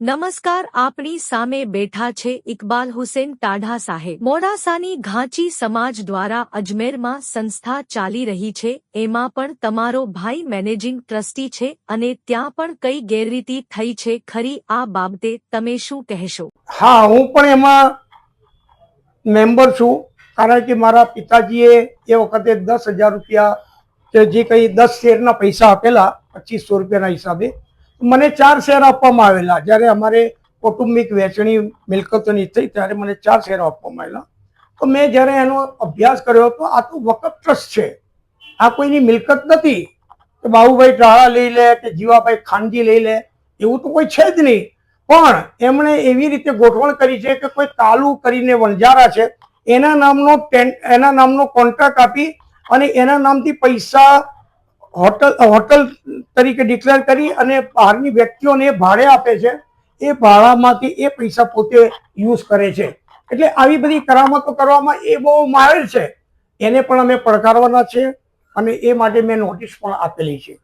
નમસ્કાર, આપણી સામે બેઠા છે ઇકબાલ હુસેન ટાઢા સાહેબ. મોડાસાની ઘાંચી સમાજ દ્વારા અજમેરમાં સંસ્થા ચાલી રહી છે. એમાં પણ તમારો ભાઈ મેનેજિંગ ટ્રસ્ટી છે અને ત્યાં પણ કઈ ગેરરીતિ થઈ છે ખરી આ બાબતે તમે શું કહેશો? હા, હું પણ એમાં મેમ્બર છું. કારણ કે મારા પિતાજીએ એ વખતે દસ હજાર રૂપિયા કે જે કંઈ દસ શેરના પૈસા આપેલા, પચીસો રૂપિયાના હિસાબે મને ચાર શેર આપવામાં આવેલા. જ્યારે અમારે કૌટુંબિક વહેંચણી, મિલકતોની થઈ ત્યારે મને ચાર શેર આપવામાં આવેલા. તો મેં જ્યારે એનો અભ્યાસ કર્યો હતો, આ તો વકફ ટ્રસ્ટ છે. આ કોઈની મિલકત નથી કે બાબુભાઈ ટાળા લઈ લે કે જીવાભાઈ ખાનગી લઈ લે. એવું તો કોઈ છે જ નહીં. પણ એમણે એવી રીતે ગોઠવણ કરી છે કે કોઈ કાલુ કરીને વણજારા છે, એના નામનો એના નામનો કોન્ટ્રાક્ટ આપી અને એના નામથી પૈસા હોટલ હોટલ તરીકે ડિક્લેર કરી અને બહારની વ્યક્તિઓને ભાડે આપે છે. એ ભાડામાંથી એ પૈસા પોતે યુઝ કરે છે. એટલે આવી બધી કરામતો કરવામાં એ બહુ માહેર છે. એને પણ અમે પડકારવાના છે અને એ માટે મેં નોટિસ પણ આપેલી છે.